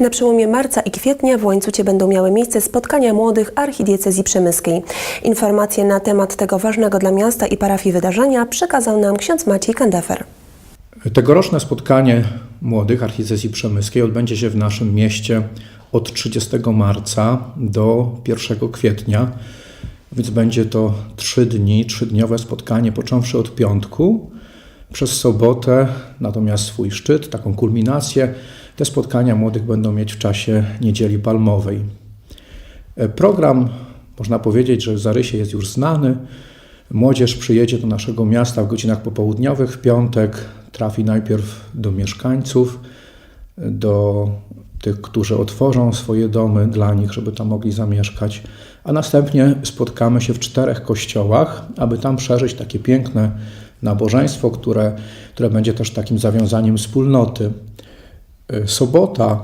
Na przełomie marca i kwietnia w Łańcucie będą miały miejsce spotkania młodych archidiecezji przemyskiej. Informacje na temat tego ważnego dla miasta i parafii wydarzenia przekazał nam ksiądz Maciej Kandefer. Tegoroczne spotkanie młodych archidiecezji przemyskiej odbędzie się w naszym mieście od 30 marca do 1 kwietnia, więc będzie to trzy dni, trzydniowe spotkanie, począwszy od piątku przez sobotę, natomiast swój szczyt, taką kulminację, te spotkania młodych będą mieć w czasie Niedzieli Palmowej. E, Program, można powiedzieć, że w zarysie jest już znany. Młodzież przyjedzie do naszego miasta w godzinach popołudniowych w piątek, trafi najpierw do mieszkańców, do tych, którzy otworzą swoje domy dla nich, żeby tam mogli zamieszkać, a następnie spotkamy się w czterech kościołach, aby tam przeżyć takie piękne nabożeństwo, które, które będzie też takim zawiązaniem wspólnoty. Y, Sobota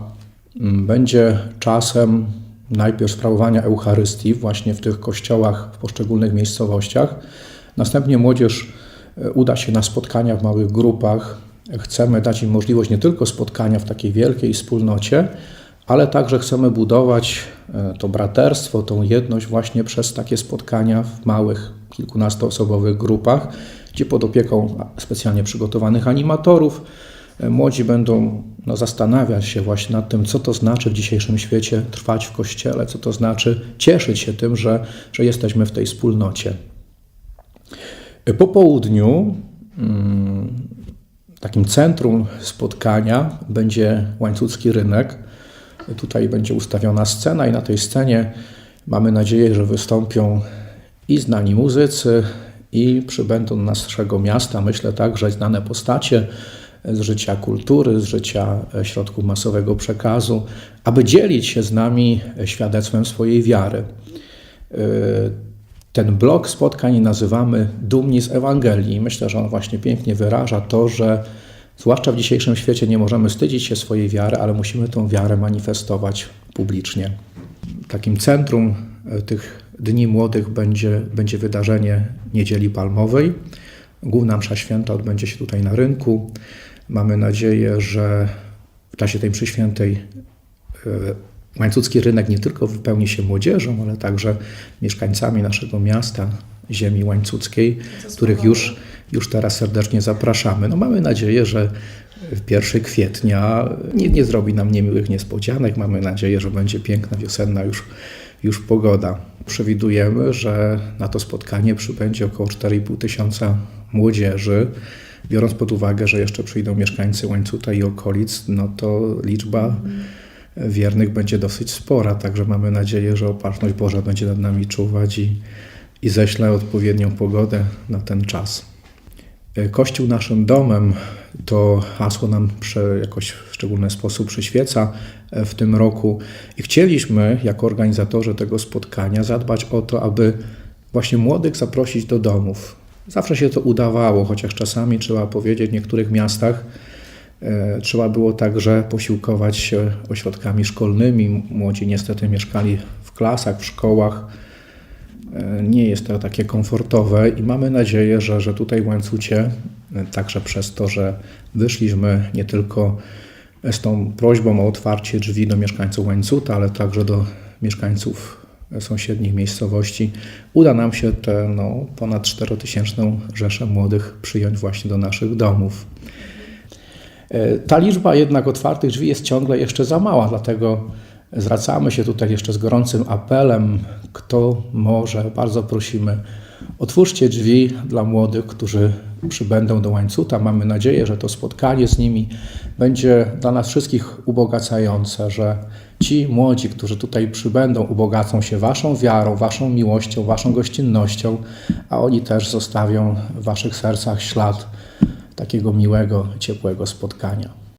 mm, będzie czasem najpierw sprawowania Eucharystii właśnie w tych kościołach w poszczególnych miejscowościach. Następnie młodzież y, uda się na spotkania w małych grupach. Chcemy dać im możliwość nie tylko spotkania w takiej wielkiej wspólnocie, ale także chcemy budować y, to braterstwo, tą jedność właśnie przez takie spotkania w małych, kilkunastoosobowych grupach, gdzie pod opieką specjalnie przygotowanych animatorów młodzi będą no, zastanawiać się właśnie nad tym, co to znaczy w dzisiejszym świecie trwać w kościele, co to znaczy cieszyć się tym, że, że jesteśmy w tej wspólnocie. Po południu mm, takim centrum spotkania będzie łańcucki rynek. Tutaj będzie ustawiona scena i na tej scenie mamy nadzieję, że wystąpią i znani muzycy, i przybędą do naszego miasta, myślę także znane postacie z życia kultury, z życia środków masowego przekazu, aby dzielić się z nami świadectwem swojej wiary. Ten blok spotkań nazywamy Dumni z Ewangelii. Myślę, że on właśnie pięknie wyraża to, że zwłaszcza w dzisiejszym świecie nie możemy wstydzić się swojej wiary, ale musimy tą wiarę manifestować publicznie. Takim centrum tych Dni Młodych będzie, będzie wydarzenie Niedzieli Palmowej. Główna msza święta odbędzie się tutaj na rynku. Mamy nadzieję, że w czasie tej mszy świętej e, łańcucki rynek nie tylko wypełni się młodzieżą, ale także mieszkańcami naszego miasta, ziemi łańcuckiej, których już, już teraz serdecznie zapraszamy. No mamy nadzieję, że w 1 kwietnia nie, nie zrobi nam niemiłych niespodzianek. Mamy nadzieję, że będzie piękna, wiosenna już, już pogoda. Przewidujemy, że na to spotkanie przybędzie około 4,5 tysiąca młodzieży. Biorąc pod uwagę, że jeszcze przyjdą mieszkańcy Łańcuta i okolic, no to liczba wiernych będzie dosyć spora. Także mamy nadzieję, że opatrzność Boża będzie nad nami czuwać i, i ześle odpowiednią pogodę na ten czas. Kościół naszym domem to hasło nam prze, jakoś w szczególny sposób przyświeca w tym roku i chcieliśmy jako organizatorzy tego spotkania zadbać o to, aby właśnie młodych zaprosić do domów. Zawsze się to udawało, chociaż czasami trzeba powiedzieć, w niektórych miastach e, trzeba było także posiłkować się ośrodkami szkolnymi. Młodzi niestety mieszkali w klasach, w szkołach. E, Nie jest to takie komfortowe i mamy nadzieję, że, że tutaj w Łańcucie, e, także przez to, że wyszliśmy nie tylko z tą prośbą o otwarcie drzwi do mieszkańców Łańcuta, ale także do mieszkańców sąsiednich miejscowości, uda nam się tę no, ponad 4000 rzeszę młodych przyjąć właśnie do naszych domów. E, Ta liczba jednak otwartych drzwi jest ciągle jeszcze za mała, dlatego zwracamy się tutaj jeszcze z gorącym apelem, kto może, bardzo prosimy, otwórzcie drzwi dla młodych, którzy przybędą do łańcuta. Mamy nadzieję, że to spotkanie z nimi będzie dla nas wszystkich ubogacające, że ci młodzi, którzy tutaj przybędą, ubogacą się Waszą wiarą, Waszą miłością, Waszą gościnnością, a oni też zostawią w Waszych sercach ślad takiego miłego, ciepłego spotkania.